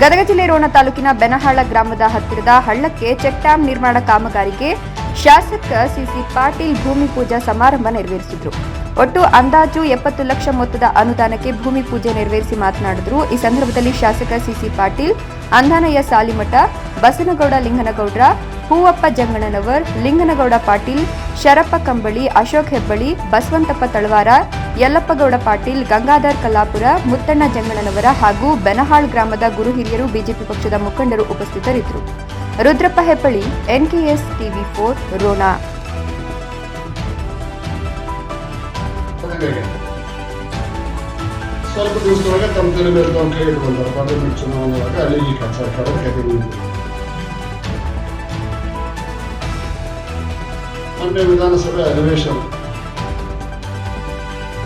ಗದಗ ಜಿಲ್ಲೆ ರೋಣ ತಾಲೂಕಿನ ಬೆನಹಾಳ ಗ್ರಾಮದ ಹತ್ತಿರದ ಹಳ್ಳಕ್ಕೆ ಚೆಕ್ ಡ್ಯಾಂ ನಿರ್ಮಾಣ ಕಾಮಗಾರಿಗೆ ಶಾಸಕ ಸಿಸಿ ಪಾಟೀಲ್ ಭೂಮಿ ಪೂಜಾ ಸಮಾರಂಭ ನೆರವೇರಿಸಿದ್ರು. ಒಟ್ಟು ಅಂದಾಜು ಎಪ್ಪತ್ತು ಲಕ್ಷ ಮೊತ್ತದ ಅನುದಾನಕ್ಕೆ ಭೂಮಿ ಪೂಜೆ ನೆರವೇರಿಸಿ ಮಾತನಾಡಿದ್ರು. ಈ ಸಂದರ್ಭದಲ್ಲಿ ಶಾಸಕ ಸಿಸಿ ಪಾಟೀಲ್ ಅಂದಾನಯ್ಯ ಸಾಲಿಮಠ, ಬಸನಗೌಡ ಲಿಂಗನಗೌಡ್ರ, ಹೂವಪ್ಪ ಜಂಗಣನವರ್ ಲಿಂಗನಗೌಡ ಪಾಟೀಲ್, ಶರಪ್ಪ ಕಂಬಳಿ, ಅಶೋಕ್ ಹೆಬ್ಬಳಿ ಬಸವಂತಪ್ಪ ತಳವಾರ ಯಲ್ಲಪ್ಪಗೌಡ ಪಾಟೀಲ್, ಗಂಗಾಧರ್ ಕಲ್ಲಾಪುರ ಮುತ್ತಣ್ಣ ಜಂಗಣನವರ ಹಾಗೂ ಬೆನಹಾಳ್ ಗ್ರಾಮದ ಗುರು ಹಿರಿಯರು ಬಿಜೆಪಿ ಪಕ್ಷದ ಮುಖಂಡರು ಉಪಸ್ಥಿತರಿದ್ದರು. Rudrappa Hebballi, NKS TV four, Rona. ಸ್ವಲ್ಪ ದಿವಸದೊಳಗೆ ತಮ್ಮ ತಲೆ ಮೇಲೆ ತಮ್ಮ ಕೈ ಇಟ್ಕೊಂಡಾರೆ ಪಾರ್ಲಿಮೆಂಟ್ ಅಲ್ಲಿ ಈ ಕೆಲಸ ಕತೆ ಮೊನ್ನೆ ವಿಧಾನಸಭೆ ಅಧಿವೇಶನ.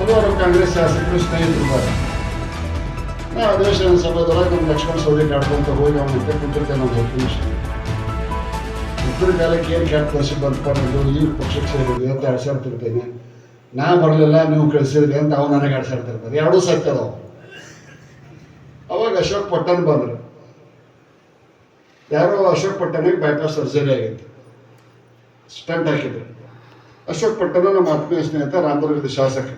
ಹಲವಾರು ಕಾಂಗ್ರೆಸ್ ಶಾಸಕರು ಸ್ನೇಹಿತರು ಇದ್ದಾರೆ ನಾ ಅಧಿವೇಶನ ಸಭೆದೊಳಗೆ ನಮ್ಮ ಲಕ್ಷ್ಮಣ ಸೌದಿ ಕಾಡ್ಕೊಂತ ಹೋಗಿ ಅವನ ಜೊತೆ ಕುಂತಿರ್ತೇನೆ ನಾವು ನಿಮಿಷ ಉತ್ತರ ಕಾಲಕ್ಕೆ ಏನು ಕ್ಯಾಪ್ ಕಳಿಸಿ ಬಂದ್ಕೊಂಡು ಈ ಪಕ್ಷಕ್ಕೆ ಸೇರಿದ್ವಿ ಅಂತ ಅಡ್ಸಾಡ್ತಿರ್ತೇನೆ ನಾ ಬರಲಿಲ್ಲ ನೀವು ಕಳಿಸಿದ್ರಿ ಅಂತ ಅವ್ನು ನನಗೆ ಅಡ್ಸಾಡ್ತಿರ್ತಾರೆ ಎರಡೂ ಸತ್ಯ ಅದಾವ ಅವಾಗ ಅಶೋಕ್ ಪಟ್ಟಣ ಬಂದರು ಯಾರೋ ಅಶೋಕ್ ಪಟ್ಟಣಿಗೆ ಬೈಪಾಸ್ ಸರ್ಜರಿ ಆಗಿತ್ತು ಸ್ಟಂಟ್ ಹಾಕಿದ್ರು ಅಶೋಕ್ ಪಟ್ಟಣ ನಮ್ಮ ಆತ್ಮೀಯ ಸ್ನೇಹಿತ ರಾಮದುರ್ಗದ ಶಾಸಕ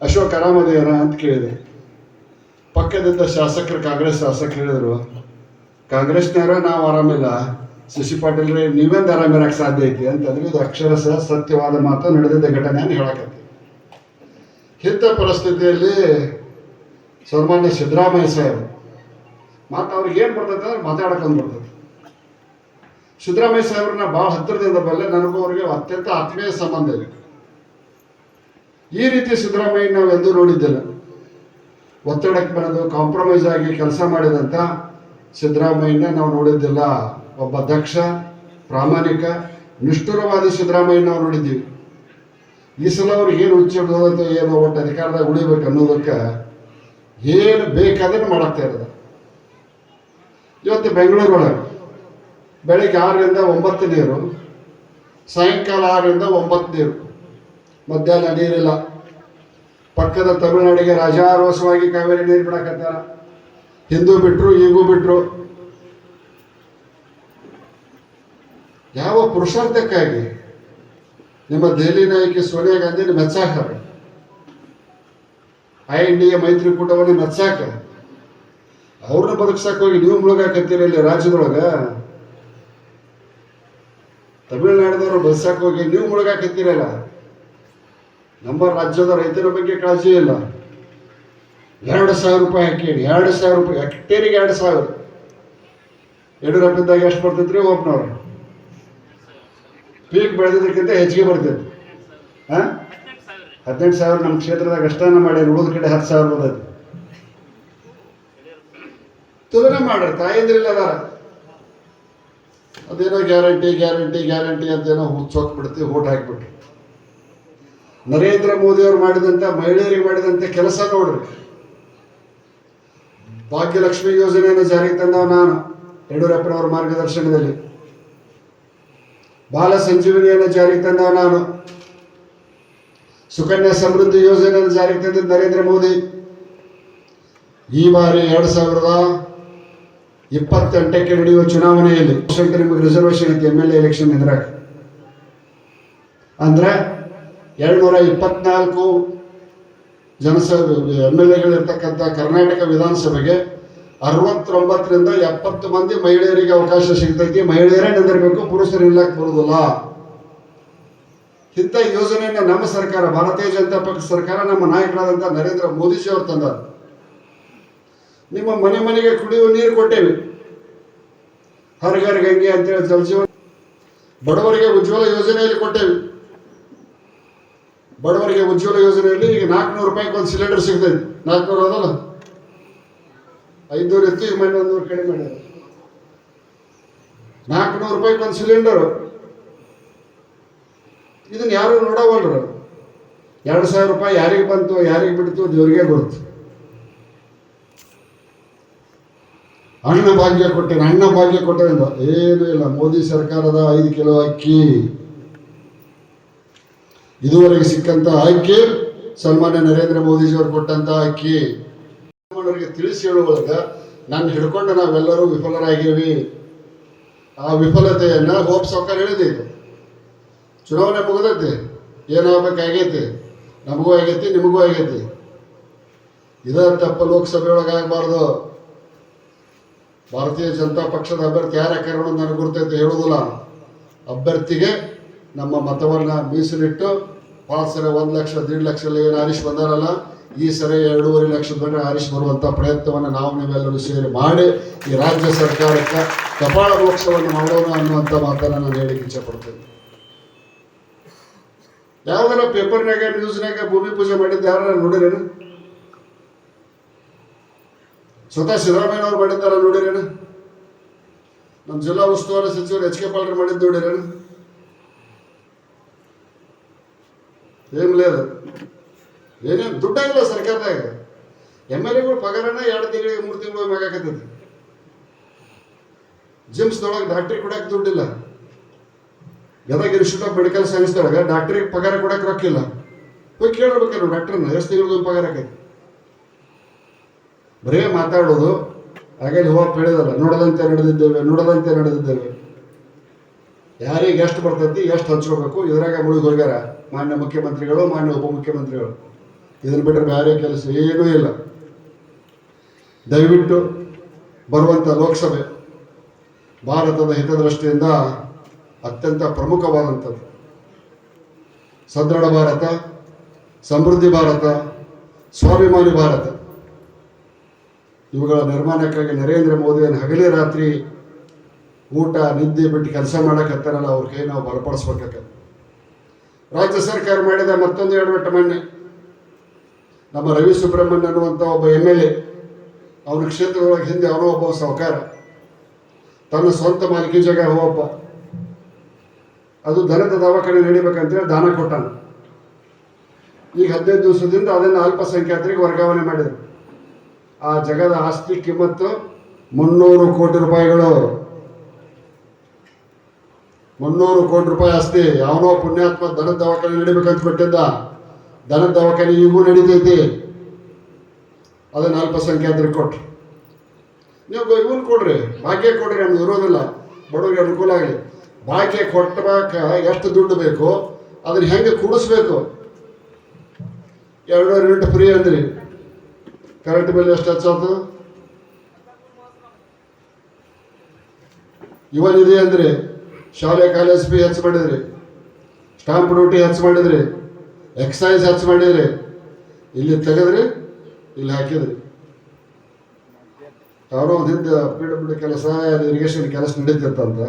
ಅಶೋಕ್ ಆರಾಮದೇನ ಅಂತ ಕೇಳಿದೆ. ಪಕ್ಕದಿಂದ ಶಾಸಕರು ಕಾಂಗ್ರೆಸ್ ಶಾಸಕರು ಹೇಳಿದ್ರು, ಕಾಂಗ್ರೆಸ್ನವರ ನಾವು ಆರಾಮಿಲ್ಲ ಶಶಿ ಪಾಟೀಲ್ ರೀ ನೀವೆಂದು ಆರಾಮಿರಕ್ಕೆ ಸಾಧ್ಯ ಐತಿ? ಅಂತಂದ್ರೆ ಇದು ಅಕ್ಷರಶಃ ಸತ್ಯವಾದ ಮಾತು ನಡೆದಿದ್ದ ಘಟನೆಯನ್ನು ಹೇಳಕತ್ತಿ. ಇಂಥ ಪರಿಸ್ಥಿತಿಯಲ್ಲಿ ಸನ್ಮಾನ್ಯ ಸಿದ್ದರಾಮಯ್ಯ ಸಾಹೇಬ್ ಮಾತು ಅವ್ರಿಗೆ ಏನು ಬರ್ತೈತೆ ಅಂದ್ರೆ ಮಾತಾಡಕ್ಕೆ ಬರ್ತೈತೆ. ಸಿದ್ದರಾಮಯ್ಯ ಸಾಹೇಬ್ರನ್ನ ಭಾಳ ಹತ್ತಿರದಿಂದ ಬಲ್ಲೆ ನನಗೂ ಅವ್ರಿಗೆ ಅತ್ಯಂತ ಆತ್ಮೀಯ ಸಂಬಂಧ ಇದೆ. ಈ ರೀತಿ ಸಿದ್ದರಾಮಯ್ಯ ನಾವು ಎಂದೂ ನೋಡಿದ್ದಿಲ್ಲ ಒತ್ತಡಕ್ಕೆ ಬರೋದು ಕಾಂಪ್ರಮೈಸ್ ಆಗಿ ಕೆಲಸ ಮಾಡಿದಂಥ ಸಿದ್ದರಾಮಯ್ಯನ ನಾವು ನೋಡಿದ್ದಿಲ್ಲ ಒಬ್ಬ ದಕ್ಷ, ಪ್ರಾಮಾಣಿಕ, ನಿಷ್ಠುರವಾದ ಸಿದ್ದರಾಮಯ್ಯ ನಾವು ನೋಡಿದ್ದೀವಿ. ಈ ಸಲ ಅವ್ರಿಗೆ ಏನು ಹುಚ್ಚ ಅಂತ ಏನು ಒಟ್ಟು ಅಧಿಕಾರದಾಗ ಉಳಿಬೇಕು ಅನ್ನೋದಕ್ಕೆ ಏನು ಬೇಕಾದ್ರೆ ಮಾಡಾಕ್ತಾ ಇರೋದು. ಇವತ್ತು ಬೆಂಗಳೂರೊಳಗೆ ಬೆಳಿಗ್ಗೆ ಆರರಿಂದ ಒಂಬತ್ತು ನೀರು, ಸಾಯಂಕಾಲ ಆರರಿಂದ ಒಂಬತ್ತು ನೀರು. ಮಧ್ಯಾಹ್ನ ನೀರಿಲ್ಲ. ಪಕ್ಕದ ತಮಿಳುನಾಡಿಗೆ ರಾಜಾರೋಸವಾಗಿ ಕಾವೇರಿ ನೀರು ಬಿಡಕತ್ತಾರ. ಹಿಂದೂ ಬಿಟ್ರು, ಈಗೂ ಬಿಟ್ರು. ಯಾವ ಪುರುಷಾರ್ಥಕ್ಕಾಗಿ? ನಿಮ್ಮ ದೆಹಲಿ ನಾಯಕಿ ಸೋನಿಯಾ ಗಾಂಧಿನ ಮೆಚ್ಚಾಕ ಐ ಎನ್ ಡಿ ಎ ಮೈತ್ರಿಕೂಟವನ್ನು ಮೆಚ್ಚಾಕ ಅವ್ರನ್ನ ಬದುಕ್ಸಕ್ ಹೋಗಿ ನೀವು ಮುಳುಗಾಕತ್ತೀರಿ ಇಲ್ಲಿ ರಾಜ್ಯದೊಳಗ? ತಮಿಳುನಾಡದವ್ರು ಬದುಕ್ಸಕ್ ಹೋಗಿ ನೀವು ಮುಳುಗಾಕತ್ತೀರಲ್ಲ ನಮ್ಮ ರಾಜ್ಯದ ರೈತರ ಬಗ್ಗೆ ಕಾಳಜಿ ಇಲ್ಲ. ಎರಡು ಸಾವಿರ ರೂಪಾಯಿ ಹಾಕಿ ಎರಡು ಸಾವಿರ ರೂಪಾಯಿ ಹೆಕ್ಟೇರಿಗೆ ಎರಡು ಸಾವಿರ. ಯಡಿಯೂರಪ್ಪದಾಗ ಎಷ್ಟು ಬರ್ತೈತ್ರಿ? ಒಬ್ಬನವ್ರು ಪೀಕ್ ಬೆಳೆದಿದ್ದಕ್ಕಿಂತ ಹೆಚ್ಚಿಗೆ ಬರ್ತೈತಿ. ಹಾಂ? ಹದಿನೆಂಟು ಸಾವಿರ ನಮ್ಮ ಕ್ಷೇತ್ರದಾಗ ಅಷ್ಟಾನ ಮಾಡಿ ಉಳಿದ ಕಡೆ ಹತ್ತು ಸಾವಿರ ಬರ್ತೈತಿ. ತುಲನೆ ಮಾಡ್ರಿ. ತಾಯಂದ್ರಿಲ್ಲ ಅದೇನೋ ಗ್ಯಾರಂಟಿ ಗ್ಯಾರಂಟಿ ಗ್ಯಾರಂಟಿ ಅಂತೇನೋ ಹುಚ್ಚೋಕ್ ಬಿಡ್ತೀವಿ ಓಟ್ ಹಾಕಿಬಿಟ್ರಿ. ನರೇಂದ್ರ ಮೋದಿ ಅವರು ಮಾಡಿದಂಥ ಮಹಿಳೆಯರಿಗೆ ಮಾಡಿದಂತ ಕೆಲಸ ನೋಡ್ರಿ. ಭಾಗ್ಯಲಕ್ಷ್ಮಿ ಯೋಜನೆಯನ್ನು ಜಾರಿಗೆ ತಂದ ನಾನು, ಯಡಿಯೂರಪ್ಪನವರ ಮಾರ್ಗದರ್ಶನದಲ್ಲಿ. ಬಾಲ ಸಂಜೀವನಿಯನ್ನು ಜಾರಿಗೆ ತಂದ ನಾನು. ಸುಕನ್ಯಾ ಸಮೃದ್ಧಿ ಯೋಜನೆಯನ್ನು ಜಾರಿಗೆ ತಂದ ನರೇಂದ್ರ ಮೋದಿ. ಈ ಬಾರಿ ಎರಡು ಸಾವಿರದ ಇಪ್ಪತ್ತೆಂಟಕ್ಕೆ ನಡೆಯುವ ಚುನಾವಣೆಯಲ್ಲಿ ನಿಮಗೆ ರಿಸರ್ವೇಷನ್ ಐತಿ ಎಂ ಎಲ್ ಎ ಎಲೆಕ್ಷನ್ ಅಂದ್ರೆ ಎರಡ್ನೂರ ಇಪ್ಪತ್ನಾಲ್ಕು ಜನಸಭೆ ಎಂ ಎಲ್ ಎಗಳಿರ್ತಕ್ಕಂಥ ಕರ್ನಾಟಕ ವಿಧಾನಸಭೆಗೆ ಅರವತ್ತೊಂಬತ್ತರಿಂದ ಎಪ್ಪತ್ತು ಮಂದಿ ಮಹಿಳೆಯರಿಗೆ ಅವಕಾಶ ಸಿಗ್ತೈತಿ. ಮಹಿಳೆಯರೇ ನಿಂದಿರಬೇಕು, ಪುರುಷರು ಇಲ್ಲಕ್ಕೆ ಬರುವುದಿಲ್ಲ ಇಂಥ ಯೋಜನೆಯನ್ನು ನಮ್ಮ ಸರ್ಕಾರ, ಭಾರತೀಯ ಜನತಾ ಪಕ್ಷ ಸರ್ಕಾರ ನಮ್ಮ ನಾಯಕರಾದಂಥ ನರೇಂದ್ರ ಮೋದಿಜಿ ಅವರು ತಂದರು. ನಿಮ್ಮ ಮನೆ ಮನೆಗೆ ಕುಡಿಯುವ ನೀರು ಕೊಟ್ಟೇವೆ. ಹರ್ ಘರ್ ಗಂಗೆ ಅಂತೇಳಿ ಜಲಜೀವನ ಬಡವರಿಗೆ ಉಜ್ವಲ ಯೋಜನೆಯಲ್ಲಿ ಕೊಟ್ಟೇವಿ. ಬಡವರಿಗೆ ಉಜ್ವಲ ಯೋಜನೆಯಲ್ಲಿ ಈಗ ನಾಲ್ಕುನೂರು ರೂಪಾಯಿಗೆ ಒಂದು ಸಿಲಿಂಡರ್ ಸಿಗ್ತೈತಿ ನಾಲ್ಕುನೂರು ಅದಲ್ಲ? ಐದುನೂರು ಇತ್ತು, ಈಗ ಮೊನ್ನೆ ಒಂದೂರು ಕಡಿಮೆ ಮಾಡ್ಯಾರ ನಾಲ್ಕುನೂರು ರೂಪಾಯಿಗೆ ಒಂದು ಸಿಲಿಂಡರು. ಇದನ್ನ ಯಾರು ನೋಡವಲ್ರು? ಎರಡು ಸಾವಿರ ರೂಪಾಯಿ ಯಾರಿಗೆ ಬಂತು, ಯಾರಿಗೆ ಬಿಡ್ತು ದೇವ್ರಿಗೆ ಬರುತ್ತೆ ಅಣ್ಣ ಭಾಗ್ಯ ಕೊಟ್ಟೆ, ಅಣ್ಣ ಭಾಗ್ಯ ಕೊಟ್ಟೆ ಏನೂ ಇಲ್ಲ, ಮೋದಿ ಸರ್ಕಾರದ ಐದು ಕಿಲೋ ಅಕ್ಕಿ. ಇದುವರೆಗೆ ಸಿಕ್ಕಂತ ಅಕ್ಕಿ ಸನ್ಮಾನ್ಯ ನರೇಂದ್ರ ಮೋದಿಜಿಯವರು ಕೊಟ್ಟಂತ ಅಕ್ಕಿ ಅವರಿಗೆ ತಿಳಿಸಿ ಹೇಳುವಾಗ ನಾನು ಹಿಡ್ಕೊಂಡು ನಾವೆಲ್ಲರೂ ವಿಫಲರಾಗಿವಿ ಆ ವಿಫಲತೆಯನ್ನು ಹೋಪ್ ಸರ್ಕಾರ ಹೇಳಿದೆ ಇದು. ಚುನಾವಣೆ ಮುಗಿದೈತೆ. ಏನಾಗಬೇಕಾಗೈತಿ? ನಮಗೂ ಆಗೈತಿ, ನಿಮಗೂ ಆಗೈತಿ. ಇದ ತಪ್ಪ ಲೋಕಸಭೆ ಆಗಬಾರ್ದು. ಭಾರತೀಯ ಜನತಾ ಪಕ್ಷದ ಅಭ್ಯರ್ಥಿ ಯಾರು ಕಾರಣ ನನಗೆ ಗುರ್ತೈತೆ ಹೇಳೋದಿಲ್ಲ ಅಭ್ಯರ್ಥಿಗೆ ನಮ್ಮ ಮತವನ್ನು ಮೀಸಲಿಟ್ಟು ಭಾಳ ಸರಿ ಒಂದು ಲಕ್ಷ, ದೀಡ್ ಲಕ್ಷ ಏನು ಆರಿಸ್ ಬಂದಾರಲ್ಲ, ಈ ಸರಿ ಎರಡೂವರೆ ಲಕ್ಷದ ಬಂದರೆ ಆರಿಸ್ ಬರುವಂಥ ಪ್ರಯತ್ನವನ್ನು ನಾವು ನೀವೆಲ್ಲರೂ ಸೇರಿ ಮಾಡಿ ಈ ರಾಜ್ಯ ಸರ್ಕಾರಕ್ಕೆ ಕಪಾಳ ಮೋಕ್ಷವನ್ನು ಮಾಡೋಣ ಅನ್ನುವಂಥ ಮಾತನ್ನು ನಾನು ಹೇಳಿಕ್ಕೆ ಇಚ್ಛೆಪಡ್ತೇನೆ ಯಾವ್ದಾರ ಪೇಪರ್ನಾಗ, ನ್ಯೂಸ್ನಾಗ ಭೂಮಿ ಪೂಜೆ ಮಾಡಿದ್ದು ಯಾರು ನೋಡಿರೇನು? ಸ್ವತಃ ಸಿದ್ದರಾಮಯ್ಯನವ್ರು ಮಾಡಿದ್ದಾರ ನೋಡಿರೇನು? ನಮ್ಮ ಜಿಲ್ಲಾ ಉಸ್ತುವಾರಿ ಸಚಿವರು ಎಚ್ ಕೆ ಪಾಲ್ರು ಮಾಡಿದ್ದು ನೋಡಿರೇನು? ಏನ್ లేదు ಏನೇನು ದುಡ್ಡಾಗಿಲ್ಲ ಸರ್ಕಾರದಾಗ. ಎಂ ಎಲ್ ಎಗಳು ಪಗಾರನ ಎರಡು ತಿಂಗಳಿಗೆ, ಮೂರು ತಿಂಗಳು ಮ್ಯಾಗಾಕತ್ತೈತಿ. ಜಿಮ್ಸ್ದೊಳಗೆ ಡಾಕ್ಟ್ರಿಗೆ ಕೊಡಕ್ಕೆ ದುಡ್ಡಿಲ್ಲ ಗದಗ ಇನ್ಸ್ಟಿಟ್ಯೂಟ್ ಆಫ್ ಮೆಡಿಕಲ್ ಸೈನ್ಸ್ದೊಳಗೆ ಡಾಕ್ಟ್ರಿಗೆ ಪಗಾರ ಕೊಡಕ್ಕೆ ರೊಕ್ಕಿಲ್ಲ ಹೋಗಿ ಕೇಳಿರ್ಬೇಕಾರೆ ಡಾಕ್ಟ್ರನ್ನ ಎಷ್ಟು ತಿಂಗಳಿಗೆ ಪಗಾರ ಆಕೈತಿ? ಬರೇ ಮಾತಾಡೋದು ಹಾಗಾಗಿ ಹೋಗಿ ಹೇಳಿದಲ್ಲ, ನೋಡದಂತೆ ನಡೆದಿದ್ದೇವೆ ನೋಡದಂತೆ ನಡೆದಿದ್ದೇವೆ. ಯಾರಿಗೆ ಎಷ್ಟು ಬರ್ತೈತಿ, ಎಷ್ಟು ಹಂಚ್ಕೋಬೇಕು, ಇದ್ರಾಗ ಮುಳುಗಿ ಹೋಗ್ಯಾರ ಮಾನ್ಯ ಮುಖ್ಯಮಂತ್ರಿಗಳು, ಮಾನ್ಯ ಉಪಮುಖ್ಯಮಂತ್ರಿಗಳು. ಇದನ್ನ ಬಿಟ್ಟರೆ ಬೇರೆ ಕೆಲಸ ಏನೂ ಇಲ್ಲ. ದಯವಿಟ್ಟು ಬರುವಂಥ ಲೋಕಸಭೆ ಭಾರತದ ಹಿತದೃಷ್ಟಿಯಿಂದ ಅತ್ಯಂತ ಪ್ರಮುಖವಾದಂಥದ್ದು. ಸದೃಢ ಭಾರತ, ಸಮೃದ್ಧಿ ಭಾರತ, ಸ್ವಾಭಿಮಾನಿ ಭಾರತ. ಇವುಗಳ ನಿರ್ಮಾಣಕ್ಕಾಗಿ ನರೇಂದ್ರ ಮೋದಿಯನ್ನು ಹಗಲೇ ರಾತ್ರಿ ಊಟ, ನಿದ್ದೆ ಬಿಟ್ಟು ಕೆಲಸ ಮಾಡೋಕತ್ತಾರಲ್ಲ ಅವ್ರ ಕೈ ನಾವು ಬಲಪಡಿಸ್ಬೇಕಾಗತ್ತೆ ರಾಜ್ಯ ಸರ್ಕಾರ ಮಾಡಿದ ಮತ್ತೊಂದು ಎಡವಟ್ಟ ಮೊನ್ನೆ. ನಮ್ಮ ರವಿ ಸುಬ್ರಹ್ಮಣ್ಯ ಅನ್ನುವಂಥ ಒಬ್ಬ ಎಂ ಎಲ್ ಎ ಅವನ ಕ್ಷೇತ್ರದೊಳಗೆ ಹಿಂದೆ ಅವನೋ ಒಬ್ಬ ಸಾಹುಕಾರ ತನ್ನ ಸ್ವಂತ ಮಾಲಿಕೆ ಜಾಗ ಹೋಗಪ್ಪ ಅದು ದನದ ದವಾಖಾನೆ ನಡಿಬೇಕಂತೇಳಿ ದಾನ ಕೊಟ್ಟಾನ. ಈಗ ಹದಿನೈದು ದಿವಸದಿಂದ ಅದನ್ನು ಅಲ್ಪಸಂಖ್ಯಾತರಿಗೆ ವರ್ಗಾವಣೆ ಮಾಡಿದರು. ಆ ಜಗದ ಆಸ್ತಿ, ಕಿಮ್ಮತ್ತು ಮುನ್ನೂರು ಕೋಟಿ ರೂಪಾಯಿಗಳು. ಮುನ್ನೂರು ಕೋಟಿ ರೂಪಾಯಿ ಆಸ್ತಿ. ಯಾವನೋ ಪುಣ್ಯಾತ್ಮ ದನದ ದವಾಖಾನೆ ನಡಿಬೇಕಂತ ಕೊಟ್ಟಿದ್ದ. ದನದ ದವಾಖಾನೆ ಈಗೂ ನಡೀತೈತಿ. ಅದನ್ನು ಅಲ್ಪಸಂಖ್ಯಾತರಿಗೆ ಕೊಟ್ರು. ನೀವು ಇವನ್ ಕೊಡ್ರಿ. ಬಾಕಿ ಕೊಡ್ರಿ ನಮ್ಗೆ ಇರೋದಿಲ್ಲ. ಬಡವರಿಗೆ ಅನುಕೂಲ ಆಗಲಿ. ಭಾಗ್ಯ ಕೊಟ್ಟಬೇಕ ಎಷ್ಟು ದುಡ್ಡು ಬೇಕು, ಅದನ್ನ ಹೆಂಗೆ ಕೂಡಿಸ್ಬೇಕು? ಎರಡೂವರೆ ಯೂನಿಟ್ ಫ್ರೀ ಅಂದ್ರಿ. ಕರೆಂಟ್ ಬಿಲ್ ಎಷ್ಟು ಹಚ್ಚೋದು ಇವನ್ ಇದೆ ಅಂದ್ರಿ. ಶಾಲೆ ಕಾಲೇಜ್ ಫೀ ಹೆಚ್ಚು ಮಾಡಿದ್ರಿ. ಸ್ಟಾಂಪ್ ಡ್ಯೂಟಿ ಹೆಚ್ಚು ಮಾಡಿದ್ರಿ. ಎಕ್ಸೈಸ್ ಹೆಚ್ಚು ಮಾಡಿದ್ರಿ. ಇಲ್ಲಿ ತೆಗೆದ್ರಿ, ಇಲ್ಲಿ ಹಾಕಿದ್ರಿ. ಯಾರೋ ಒಂದು ಹಿಂದೆ ಪಿ ಡಬ್ಲ್ಯೂ ಕೆಲಸ ಇರಿಗೇಷನ್ ಕೆಲಸ ನಡೀತಿರ್ತಂತ